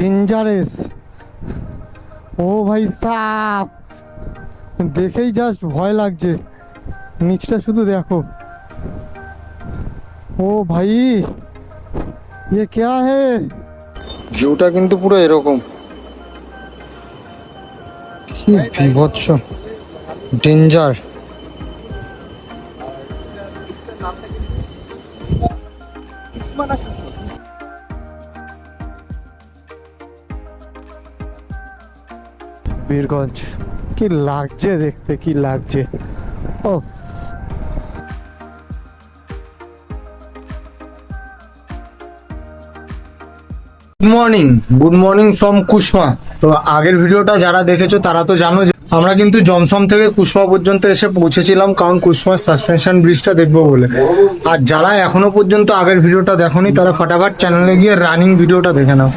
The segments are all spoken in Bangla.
ডেঞ্জারেস ও ভাই সাপ দেখেই জাস্ট ভয় লাগছে নিচটা শুধু দেখো ও ভাই ये क्या है ভিউটা কিন্তু পুরো এরকম কি বিভৎস ডেঞ্জার বীরগঞ্জ কি লাগছে দেখতে, কি লাগছে। ও good morning good morning from Kusma তো আগের ভিডিওটা যারা দেখেছ, তারা তো জানো যে আমরা কিন্তু জমসম থেকে কুসমা পর্যন্ত এসে পৌঁছেছিলাম, কারণ কুসমার সাসপেনশন ব্রিজটা দেখব বলে। আর যারা এখনও পর্যন্ত আগের ভিডিওটা দেখোনি, তারা ফটাফট চ্যানেলে গিয়ে রানিং ভিডিওটা দেখে নাও।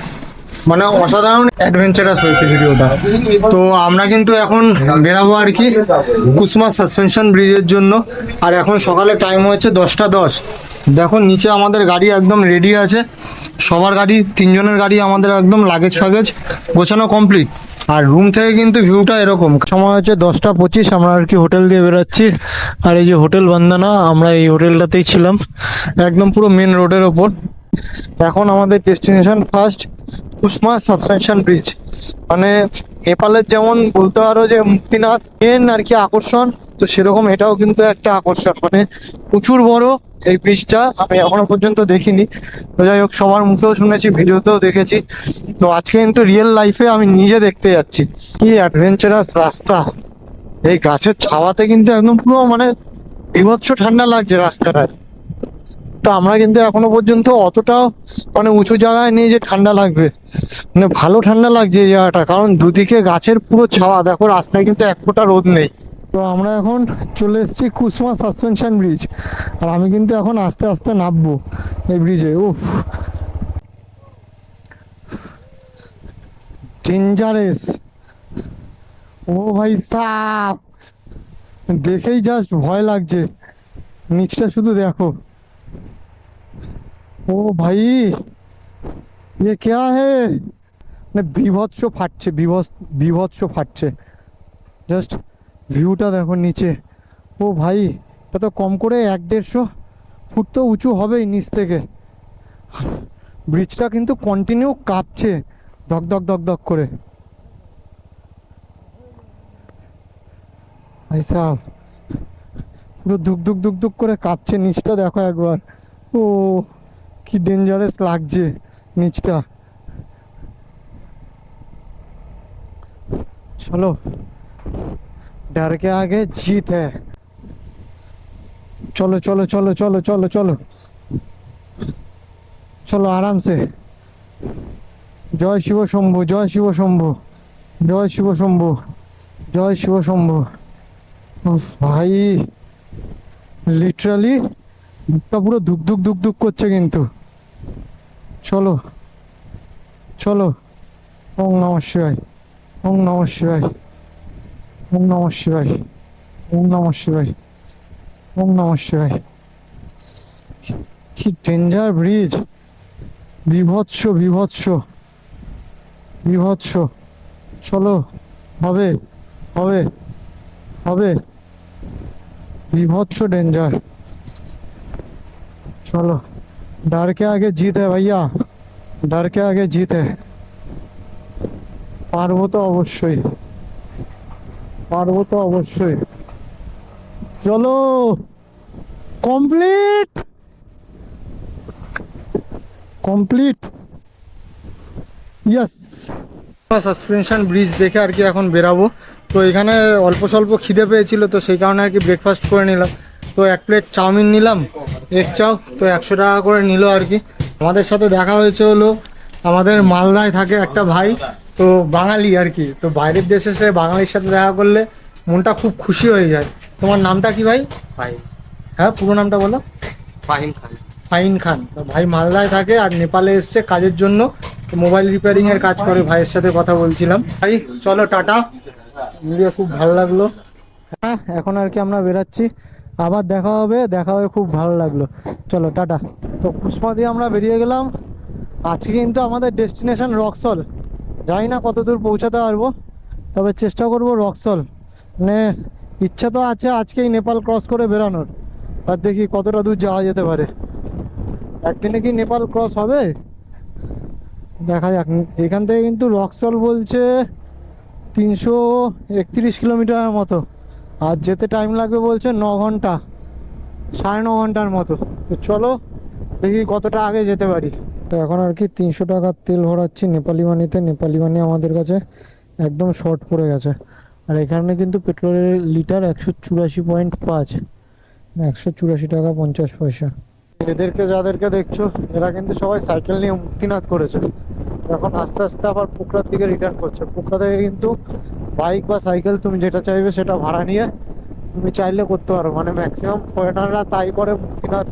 মানে অসাধারণ অ্যাডভেঞ্চারাস হয়েছে ভিডিওটা তো আমরা কিন্তু এখন বেরাবো আর কি কুসমা সাসপেনশন ব্রিজের জন্য। আর এখন সকালে টাইম হয়েছে দশটা দশ। দেখো, নিচে আমাদের গাড়ি একদম রেডি আছে। সবার গাড়ি, তিনজনের গাড়ি আমাদের একদম লাগেজ ফাগেজ গোছানো কমপ্লিট আর রুম থেকে কিন্তু ভিউটা এরকম। সময় হচ্ছে দশটা পঁচিশ, আমরা আর কি হোটেল দিয়ে বেরোচ্ছি। আর এই যে হোটেল বান্দানা, আমরা এই হোটেলটাতেই ছিলাম। একদম পুরো মেন রোডের ওপর। এখন আমাদের destination first Kusma suspension bridge. মানে নেপালের যেমন বলতে পারো যে মুক্তিনাথ মেন আর কি আকর্ষণ, তো সেরকম এটাও কিন্তু একটা আকর্ষণ। মানে প্রচুর বড় এই ব্রিজটা, আমি এখনও পর্যন্ত দেখিনি। তো যাই হোক, সবার মুখেও শুনেছি, ভিডিওতেও দেখেছি। তো আজকে কিন্তু রিয়েল লাইফে আমি নিজে দেখতে যাচ্ছি। কি অ্যাডভেঞ্চারাস রাস্তা। এই গাছের ছাওয়াতে কিন্তু একদম পুরো মানে বিভৎস ঠান্ডা লাগছে রাস্তাটায়। তো আমরা কিন্তু এখনও পর্যন্ত অতটাও মানে উঁচু জায়গায় নেই যে ঠান্ডা লাগবে। মানে ভালো ঠান্ডা লাগছে এই জায়গাটা, কারণ দুদিকে গাছের পুরো ছাওয়া। দেখো, রাস্তায় কিন্তু এক ফোঁটা রোদ নেই। তো আমরা এখন চলে এসেছি কুসমা সাসপেনশন ব্রিজ। আর আমি কিন্তু এখন আস্তে আস্তে নামবো এই ব্রিজে। উফ। ডেঞ্জারেস ও ভাই সাপ। দেখেই জাস্ট ভয় লাগছে। নিচটা শুধু দেখো। ও ভাই, এ কে হে? মানে বিভৎস ফাটছে বিভৎস ফাটছে। জাস্ট ভিউটা দেখো নিচে। ও ভাই, এটা তো কম করে এক দেড়শো ফুট তো উঁচু হবেই নিচ থেকে। ব্রিজটা কিন্তু কন্টিনিউ কাঁপছে, ধক ধক ধক ধক করে। ভাই সাহ পুরো ধুক ধুক ধুক ধুক করে কাঁপছে, নিচটা দেখো একবার। ও কি ডেঞ্জারাস লাগছে নিচটা চলো डर के आगे जीत है चलो चलो चलो चलो चलो चलो চলো আরাম সে জয় শিব শম্ভু জয় শিব শম্ভু জয় শিব শম্ভু জয় শিব শম্ভু উফ, ভাই লিটারালি বুকটা পুরো ধুক ধুক ধুক ধুক করছে কিন্তু। চলো। চলো। ওম নম শিবায়। ওম নম শিবায়। ওম নম শিবায়। ওম নম শিবায়। ওম নম শিবায়। কি ডেঞ্জার ব্রিজ বিভৎস বিভৎস। বিভৎস। চলো। হবে। হবে। হবে। বিভৎস ডেঞ্জার चलो डर के आगे जीत है भैया डर के आगे जीत है পারবো তো অবশ্যই পারবো তো অবশ্যই চলো complete complete yes suspension bridge দেখে আর কি এখন বেরাবো তো এখানে অল্প স্বল্প খিদে পেয়েছিল তো সেই কারণে আর কি ব্রেকফাস্ট করে নিলাম তো এক প্লেট চাউমিন নিলাম এগ চাও তো একশো টাকা করে নিল আর কি। আমাদের সাথে দেখা হয়েছে হলো আমাদের মালদায় থাকে একটা ভাই তো বাঙালি আর কি। তো বাইরের দেশে সে বাঙালির সাথে দেখা করলে মনটা খুব খুশি হয়ে যায়। তোমার নামটা কি ভাই? ফাহিম। হ্যাঁ পুরো নামটা বলো। ফাহিম খান। ফাইন খান। তো ভাই মালদায় থাকে আর নেপালে এসছে কাজের জন্য। তো মোবাইল রিপেয়ারিং এর কাজ করে ভাইয়ের সাথে কথা বলছিলাম। ভাই চলো টাটা। ভিডিও খুব ভালো লাগল। হ্যাঁ এখন আর কি আমরা বেরাচ্ছি। আবার দেখা হবে দেখা হবে খুব ভালো লাগল। চলো, টাটা। তো পুষ্পা দিয়ে আমরা বেরিয়ে গেলাম। আজকে কিন্তু আমাদের ডেস্টিনেশন রক্সল। জানি না কত দূর পৌঁছাতে পারব, তবে চেষ্টা করব রক্সল। মানে ইচ্ছা তো আছে আজকেই নেপাল ক্রস করে বেরানোর। আর দেখি কতটা দূর যাওয়া যেতে পারে। একদিনে কি নেপাল ক্রস হবে? দেখা যাক। এখান থেকে কিন্তু রক্সল বলছে তিনশো একত্রিশ কিলোমিটারের মতো। আর যেতে টাইম লাগবে বলছে ন ঘণ্টা সাড়ে ন ঘণ্টার মতো। তো চলো দেখি কতটা আগে যেতে পারি। তো এখন আর কি তিনশো টাকার তেল ভরাচ্ছি নেপালি মানিতে নেপালি মানি আমাদের কাছে একদম শর্ট পড়ে গেছে। আর এখানে কিন্তু পেট্রোলের লিটার একশো চুরাশি পয়েন্ট পাঁচ একশো চুরাশি টাকা পঞ্চাশ পয়সা। এদেরকে যাদেরকে দেখছ এরা কিন্তু সবাই সাইকেল নিয়ে মুক্তিনাথ করেছে। এখন আস্তে আস্তে আবার পুকরার দিকে রিটার্ন করছে। পুকরা থেকে কিন্তু বাইক বা সাইকেল তুমি যেটা চাইবে সেটা ভাড়া নিয়ে তুমি চাইলে করতে পারো। মানে ম্যাক্সিমাম ফরেনাররা তাই করে মুক্তিনাথ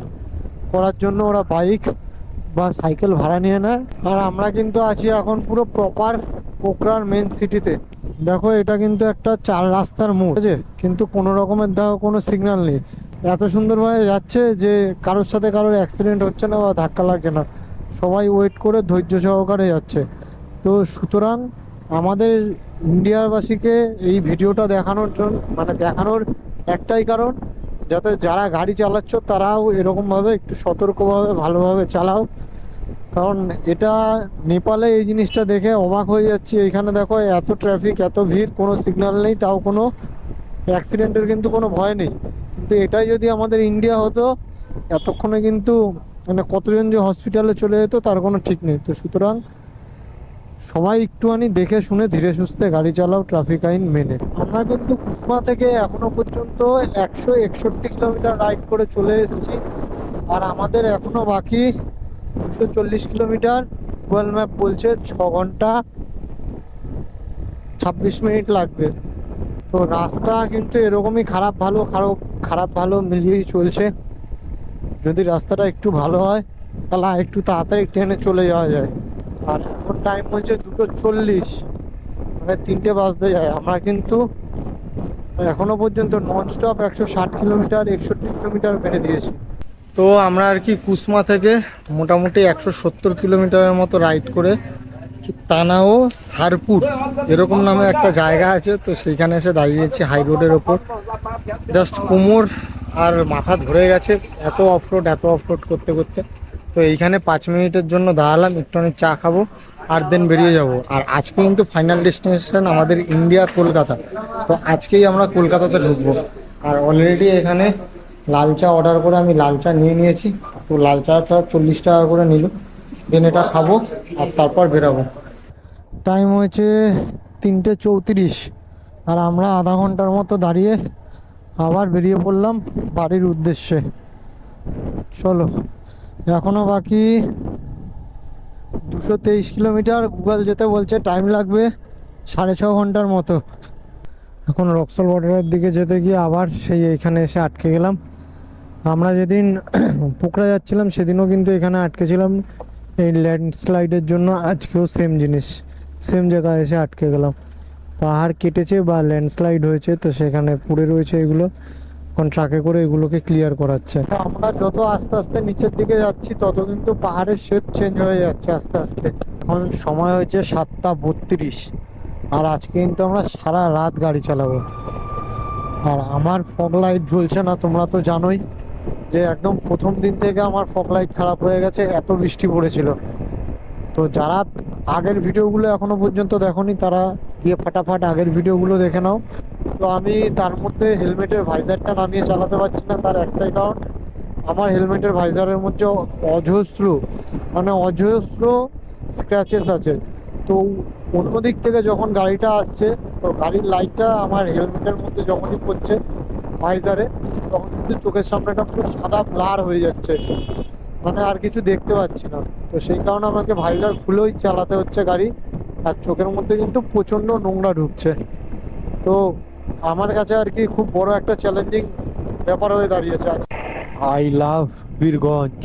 করার জন্য ওরা বাইক বা সাইকেল ভাড়া নিয়ে নেয়। আর আমরা কিন্তু আছি এখন পুরো প্রপার পোকরার মেন সিটিতে দেখো, এটা কিন্তু একটা চার রাস্তার ঠিক আছে? কিন্তু কোনো রকমের দেখো কোনো সিগন্যাল নেই। এত সুন্দরভাবে যাচ্ছে যে কারোর সাথে কারোর অ্যাক্সিডেন্ট হচ্ছে না বা ধাক্কা লাগছে না। সবাই ওয়েট করে ধৈর্য সহকারে যাচ্ছে। তো সুতরাং আমাদের ইন্ডিয়াবাসীকে এই ভিডিওটা দেখানোর জন্য মানে দেখানোর একটাই কারণ, যাতে যারা গাড়ি চালাচ্ছ তারাও এরকমভাবে একটু সতর্কভাবে, ভালোভাবে চালাও। কারণ এটা নেপালে এই জিনিসটা দেখে অবাক হয়ে যাচ্ছি। এখানে দেখো এত ট্রাফিক এত ভিড়, কোনো সিগন্যাল নেই, তাও কোনো অ্যাক্সিডেন্টের কিন্তু কোনো ভয় নেই। কিন্তু এটাই যদি আমাদের ইন্ডিয়া হতো, এতক্ষণে কিন্তু মানে কতজন যে হসপিটালে চলে যেত, তার কোনো ঠিক নেই। তো সুতরাং সবাই একটুখানি দেখে শুনে ধীরে সুস্থে গাড়ি চালাও ট্রাফিক আইন মেনে। আমরা কিন্তু কুসমা থেকে এখনও পর্যন্ত একশো একষট্টি কিলোমিটার রাইড করে চলে এসেছি। আর আমাদের এখনও বাকি দুশো চল্লিশ কিলোমিটার। গুগল ম্যাপ বলছে ছ ঘণ্টা ছাব্বিশ মিনিট লাগবে। তো রাস্তা কিন্তু এরকমই খারাপ ভালো, খারাপ খারাপ ভালো মিলিয়েই চলছে। যদি রাস্তাটা একটু ভালো হয়, তাহলে একটু তাড়াতাড়ি ট্রেনে চলে যাওয়া যায়। আর এখন টাইম হচ্ছে দুটো চল্লিশ। মানে তিনটে বাজতে যায়। আমরা কিন্তু এখনও পর্যন্ত নন স্টপ একশো ষাট কিলোমিটার একষট্টি কিলোমিটার মেরে দিয়েছি। তো আমরা আর কি কুসমা থেকে মোটামুটি একশো সত্তর কিলোমিটারের মতো রাইড করে তানাও সারপুর, এরকম নামে একটা জায়গা আছে, তো সেইখানে এসে দাঁড়িয়েছি হাই রোডের ওপর। জাস্ট কোমর আর মাথা ধরে গেছে, এত অফরোড এত অফরোড করতে করতে। তো এইখানে পাঁচ মিনিটের জন্য দাঁড়ালাম একটুখানি চা খাব আর দেন বেরিয়ে যাব। আর আজকে কিন্তু ফাইনাল ডেস্টিনেশন আমাদের ইন্ডিয়া কলকাতা। তো আজকেই আমরা কলকাতাতে ঢুকবো। আর অলরেডি এখানে লাল চা অর্ডার করে আমি লাল চা নিয়ে নিয়েছি। তো লাল চাটা চল্লিশ টাকা করে নিল। দেন এটা খাব আর তারপর বেরাবো। টাইম হয়েছে তিনটে চৌত্রিশ। আর আমরা আধা ঘণ্টার মতো দাঁড়িয়ে আবার বেরিয়ে পড়লাম বাড়ির উদ্দেশ্যে। চলো। এখনও বাকি দুশো তেইশ কিলোমিটার। গুগল যেতে বলছে টাইম লাগবে সাড়ে ছ ঘণ্টার মতো। এখন রক্সল বর্ডারের দিকে যেতে গিয়ে আবার সেই এখানে এসে আটকে গেলাম। আমরা যেদিন পোকরা যাচ্ছিলাম, সেদিনও কিন্তু এখানে আটকেছিলাম এই ল্যান্ডস্লাইডের জন্য আজকেও সেম জিনিস সেম জায়গায় এসে আটকে গেলাম। পাহাড় কেটেছে বা ল্যান্ডস্লাইড হয়েছে, তো সেখানে পড়ে রয়েছে এগুলো। এখন ট্রাকে করে এগুলোকে ক্লিয়ার করাচ্ছে। আমরা যত আস্তে আস্তে নিচের দিকে যাচ্ছি তত কিন্তু পাহাড়ের শেপ চেঞ্জ হয়ে যাচ্ছে আস্তে আস্তে। এখন সময় হয়েছে সাতটা বত্রিশ আর আজকে কিন্তু আমরা সারা রাত গাড়ি চালাবো। আর আমার ফগ লাইট জ্বলছে না তোমরা তো জানোই যে একদম প্রথম দিন থেকে আমার ফগ লাইট খারাপ হয়ে গেছে এত বৃষ্টি পড়েছিল। তো যারা আগের ভিডিওগুলো এখনও পর্যন্ত দেখোনি তারা গিয়ে ফাটাফাট আগের ভিডিওগুলো দেখে নাও। তো আমি তার মধ্যে হেলমেটের ভাইজারটা নামিয়ে চালাতে পারছি না, তার একটাই কারণ, আমার হেলমেটের ভাইজারের মধ্যে অজস্র মানে অজস্র স্ক্র্যাচেস আছে। তো অন্য দিক থেকে যখন গাড়িটা আসছে, তো গাড়ির লাইটটা আমার হেলমেটের মধ্যে যখনই পড়ছে ভাইজারে, তখন কিন্তু চোখের সামনেটা পুরো সাদা ব্লার হয়ে যাচ্ছে। মানে আর কিছু দেখতে পাচ্ছি না। তো সেই কারণে আমাকে ভাইজার খুলেই চালাতে হচ্ছে গাড়ি, আর চোখের মধ্যে কিন্তু প্রচণ্ড নোংরা ঢুকছে। তো আমার কাছে আর কি খুব বড় একটা চ্যালেঞ্জিং ব্যাপার হয়ে দাঁড়িয়েছে আজ। I love Birganj.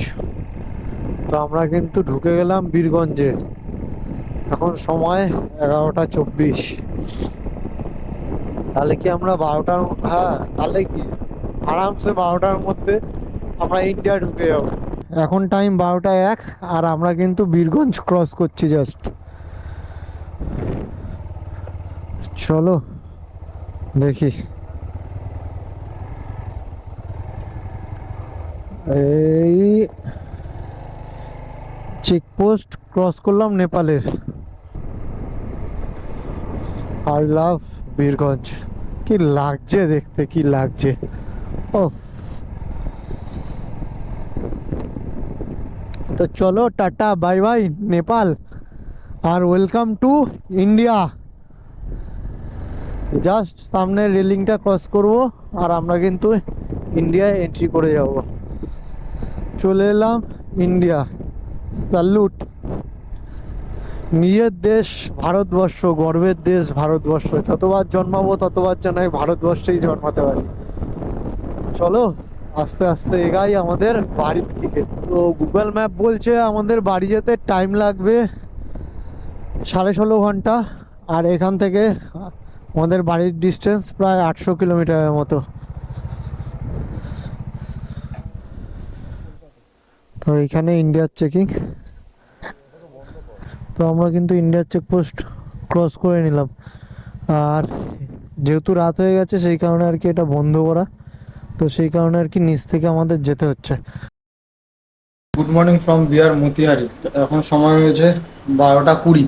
তো আমরা কিন্তু ঢুকে গেলাম বীরগঞ্জে। এখন সময় এগারোটা চব্বিশ। তাহলে কি আমরা বারোটার হ্যাঁ তাহলে কি? আরামসে বারোটার মধ্যে আমরা ইন্ডিয়া ঢুকে যাব। এখন টাইম বারোটা এক, আর আমরা কিন্তু বীরগঞ্জ ক্রস করছি জাস্ট চলো। দেখি। এই চেকপোস্ট ক্রস করলাম নেপালের। I love Birganj. কি লাগছে দেখতে, কি লাগছে। ও তো চলো, টাটা, বাই বাই, নেপাল। আর ওয়েলকাম টু ইন্ডিয়া জাস্ট সামনে রেলিংটা ক্রস করব আর আমরা কিন্তু ইন্ডিয়ায় এন্ট্রি করে যাব। চলে এলাম ইন্ডিয়া স্যালুট নিজের দেশ, ভারতবর্ষ, গর্বের দেশ, ভারতবর্ষ। যতবার জন্মাবো, ততবার যেন এই ভারতবর্ষেই জন্মাতে পারি। চলো, আস্তে আস্তে এগাই আমাদের বাড়ির দিকে। তো গুগল ম্যাপ বলছে আমাদের বাড়ি যেতে টাইম লাগবে সাড়ে ষোলো ঘণ্টা। আর এখান থেকে আমাদের বাড়ির ডিস্টেন্স প্রায় আটশো কিলোমিটারের মতো। তো এখানে ইন্ডিয়ার চেকিং তো আমরা কিন্তু ইন্ডিয়ার চেকপোস্ট ক্রস করে নিলাম। আর যেহেতু রাত হয়ে গেছে, সেই কারণে আর কি এটা বন্ধ করা। তো সেই কারণে আর কি নিচ থেকে আমাদের যেতে হচ্ছে। Good morning from Bihar Motihari এখন সময় হয়েছে বারোটা কুড়ি।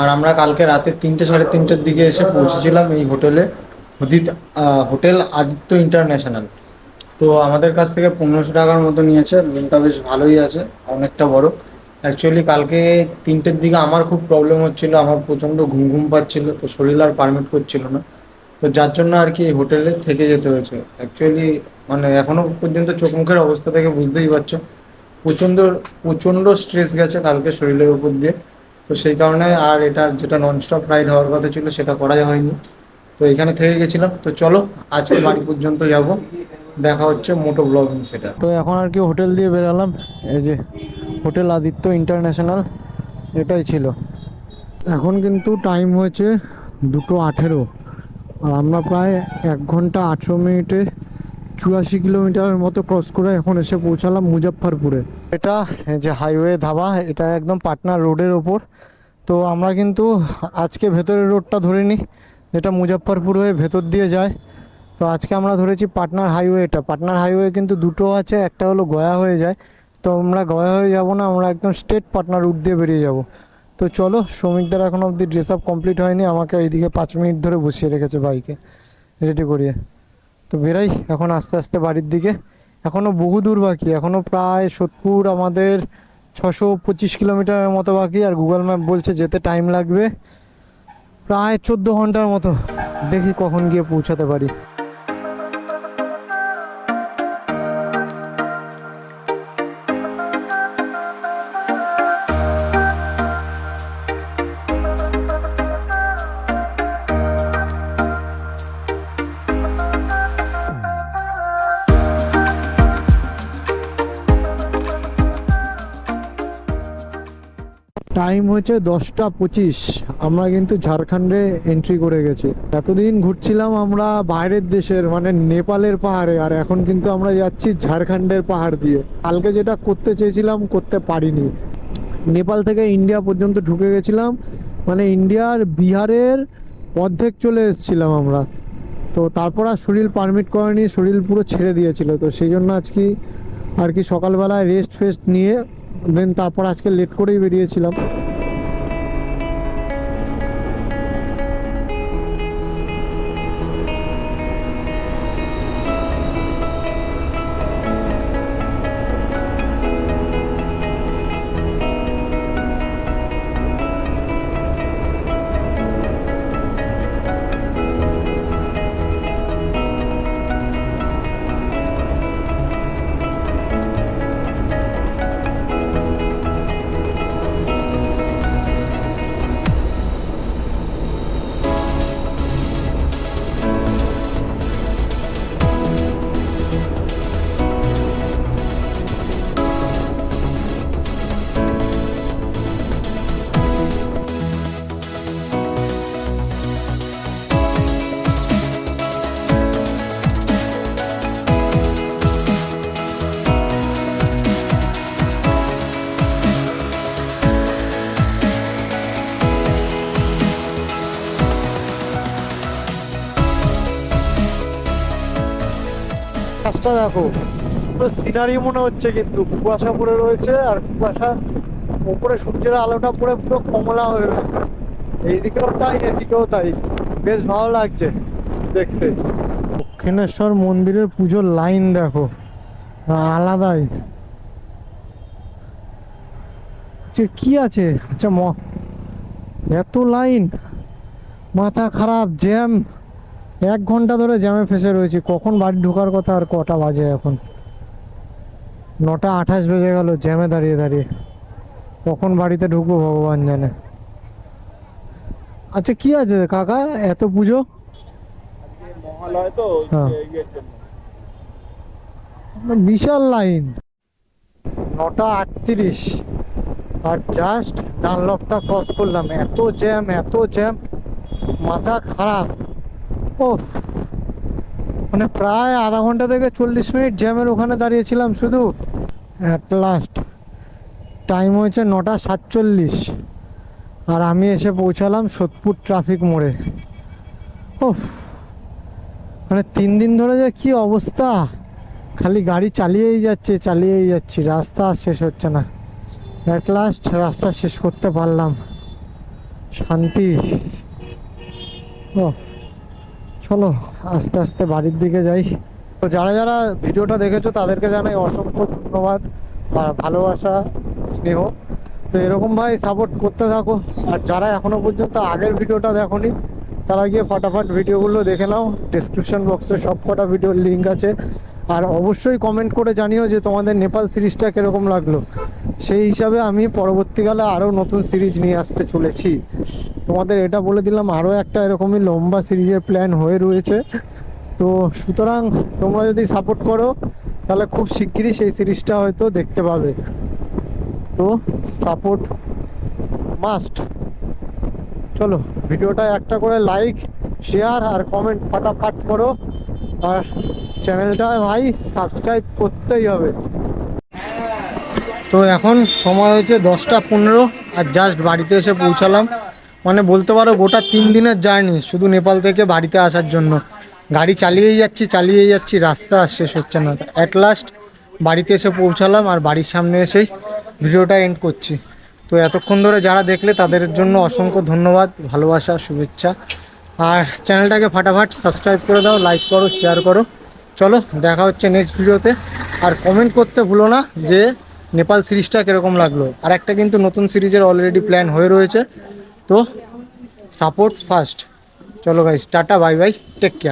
আর আমরা কালকে রাতে তিনটে, সাড়ে তিনটের দিকে এসে পৌঁছেছিলাম এই হোটেলে। হোদিত হোটেল আদিত্য ইন্টারন্যাশনাল। তো আমাদের কাছ থেকে পনেরোশো টাকার মতো নিয়েছে। রুমটা বেশ ভালোই আছে, অনেকটা বড়। অ্যাকচুয়ালি কালকে তিনটের দিকে আমার খুব প্রবলেম হচ্ছিল, আমার প্রচণ্ড ঘুম ঘুম পাচ্ছিল, তো শরীর আর পারমিট করছিল না। তো যার জন্য আর কি হোটেলে থেকে যেতে হয়েছে। অ্যাকচুয়ালি মানে এখনও পর্যন্ত চোখ মুখের অবস্থা থেকে বুঝতেই পারছ। প্রচণ্ড প্রচণ্ড স্ট্রেস গেছে কালকে শরীরের উপর দিয়ে। তো সেই কারণে আর এটা যেটা ননস্টপ রাইড হওয়ার কথা ছিল, সেটা করা হয়নি। তো এখানে থেকে গেছিলাম। তো চলো, আজকে বাড়ি পর্যন্ত যাব। দেখা হচ্ছে মোটো ব্লগিং সেটা। তো এখন আর কি হোটেল দিয়ে বেরালাম। এই যে হোটেল আদিত্য ইন্টারন্যাশনাল এটাই ছিল। এখন কিন্তু টাইম হয়েছে দুটো আঠেরো। আর আমরা প্রায় এক ঘণ্টা আঠেরো মিনিটে চুরাশি কিলোমিটারের মতো ক্রস করে এখন এসে পৌঁছালাম মুজাফফরপুরে। এটা যে হাইওয়ে ধাবা, এটা একদম পাটনা রোডের ওপর। তো আমরা কিন্তু আজকে ভেতরের রোডটা ধরে নিই যেটা মুজাফফরপুর হয়ে ভেতর দিয়ে যায়। তো আজকে আমরা ধরেছি পাটনার হাইওয়েটা পাটনার হাইওয়ে কিন্তু দুটো আছে, একটা হলো গয়া হয়ে যায়। তো আমরা গয়া হয়ে যাব না, আমরা একদম স্টেট পাটনা রুট দিয়ে বেরিয়ে যাব। তো চলো, শ্রমিকদের এখন অবধি ড্রেস আপ কমপ্লিট হয়নি, আমাকে এইদিকে পাঁচ মিনিট ধরে বসিয়ে রেখেছে বাইকে রেডি করিয়ে। তো বেরাই এখন আস্তে আস্তে বাড়ির দিকে। এখনও বহু দূর বাকি এখনও প্রায় সোদপুর আমাদের ছশো পঁচিশ কিলোমিটারের মতো বাকি, আর গুগল ম্যাপ বলছে যেতে টাইম লাগবে। প্রায় চোদ্দ ঘণ্টার মতো, দেখি কখন গিয়ে পৌঁছাতে পারি। টাইম হচ্ছে দশটা পঁচিশ। আমরা কিন্তু ঝাড়খণ্ডে এন্ট্রি করে গেছি। এতদিন ঘুরছিলাম আমরা বাইরের দেশের মানে নেপালের পাহাড়ে, আর এখন কিন্তু আমরা যাচ্ছি ঝাড়খণ্ডের পাহাড় দিয়ে। কালকে যেটা করতে চেয়েছিলাম, করতে পারিনি। নেপাল থেকে ইন্ডিয়া পর্যন্ত ঢুকে গেছিলাম। মানে ইন্ডিয়ার বিহারের অর্ধেক চলে এসেছিলাম আমরা। তো তারপর আর শরীর পারমিট করেনি, শরীর পুরো ছেড়ে দিয়েছিল। তো সেই জন্য আজকে আর কি সকালবেলায় রেস্ট ফেস্ট নিয়ে দেন তারপর আজকে লেট করেই বেরিয়েছিলাম। দেখো সিনারি মনে হচ্ছে কিন্তু। কুয়াশা পড়ে রয়েছে আর কুয়াশা উপরে সূর্যের আলোটা পড়ে পুরো কমলা হয়ে রয়েছে। এইদিকেও তাই, এদিকেও তাই। বেশ ভালো লাগছে দেখতে। দক্ষিণেশ্বর মন্দিরের পুজোর লাইন দেখো। আলাদাই। যে কি আছে? আচ্ছা এত লাইন। মাথা খারাপ, জ্যাম। এক ঘণ্টা ধরে জ্যামে ফেসে রয়েছি। কখন বাড়ি ঢোকার কথা আর কটা বাজে এখন? নটা আঠাশ বেজে গেল জ্যামে দাঁড়িয়ে দাঁড়িয়ে। কখন বাড়িতে ঢুকবো ভগবান জানে। আচ্ছা কি আছে কাকা? এত পুজো? হ্যাঁ। বিশাল লাইন। নটা আটত্রিশ। আর জাস্ট ডানলপটা ক্রস করলাম। এত জ্যাম এত জ্যাম। মাথা খারাপ। ও মানে প্রায় আধা ঘণ্টা থেকে চল্লিশ মিনিট জ্যামের ওখানে দাঁড়িয়েছিলাম শুধু। অ্যাট লাস্ট টাইম হয়েছে নটা সাতচল্লিশ। আর আমি এসে পৌঁছালাম সোদপুর ট্রাফিক মোড়ে। ও মানে তিন দিন ধরে যে কি অবস্থা। খালি গাড়ি চালিয়েই যাচ্ছে, চালিয়েই যাচ্ছি। রাস্তা শেষ হচ্ছে না। অ্যাট লাস্ট রাস্তা শেষ করতে পারলাম। শান্তি। ও চলো, আস্তে আস্তে বাড়ির দিকে যাই। তো যারা যারা ভিডিওটা দেখেছ, তাদেরকে জানাই অসংখ্য ধন্যবাদ ভালোবাসা, স্নেহ। তো এরকম ভাই সাপোর্ট করতে থাকো। আর যারা এখনও পর্যন্ত আগের ভিডিওটা দেখোনি, তারা গিয়ে ফটাফট ভিডিওগুলো দেখে নাও। ডিসক্রিপশন বক্সে সব কটা ভিডিওর লিঙ্ক আছে। আর অবশ্যই কমেন্ট করে জানিও যে তোমাদের নেপাল সিরিজটা কীরকম লাগল। সেই হিসাবে আমি পরবর্তীকালে আরও নতুন সিরিজ নিয়ে আসতে চলেছি। তোমাদের এটা বলে দিলাম আরও একটা এরকমই লম্বা সিরিজের প্ল্যান হয়ে রয়েছে। তো সুতরাং তোমরা যদি সাপোর্ট করো, তাহলে খুব শিগগিরই সেই সিরিজটা হয়তো দেখতে পাবে। তো সাপোর্ট মাস্ট চলো, ভিডিওটা একটা করে লাইক শেয়ার আর কমেন্ট ফাটাফাট করো। আর চ্যানেলটা ভাই সাবস্ক্রাইব করতেই হবে। তো এখন সময় হয়েছে দশটা পনেরো, আর জাস্ট বাড়িতে এসে পৌঁছালাম। মানে বলতে পারো গোটা তিন দিনের জার্নি শুধু নেপাল থেকে বাড়িতে আসার জন্য। গাড়ি চালিয়েই যাচ্ছি চালিয়েই যাচ্ছি, রাস্তা আর শেষ হচ্ছে না। অ্যাট লাস্ট বাড়িতে এসে পৌঁছালাম আর বাড়ির সামনে এসেই ভিডিওটা এন্ড করছি। তো এতক্ষণ ধরে যারা দেখলে তাদের জন্য অসংখ্য ধন্যবাদ, ভালোবাসা, শুভেচ্ছা। আর চ্যানেলটাকে ফাটাফাট সাবস্ক্রাইব করে দাও লাইক করো শেয়ার করো। চলো, দেখা হচ্ছে নেক্সট ভিডিওতে। আর কমেন্ট করতে ভুলো না যে নেপাল সিরিজটা কীরকম লাগল। আর একটা কিন্তু নতুন সিরিজের অলরেডি প্ল্যান হয়ে রয়েছে। তো সাপোর্ট ফার্স্ট চলো guys tata bye bye take care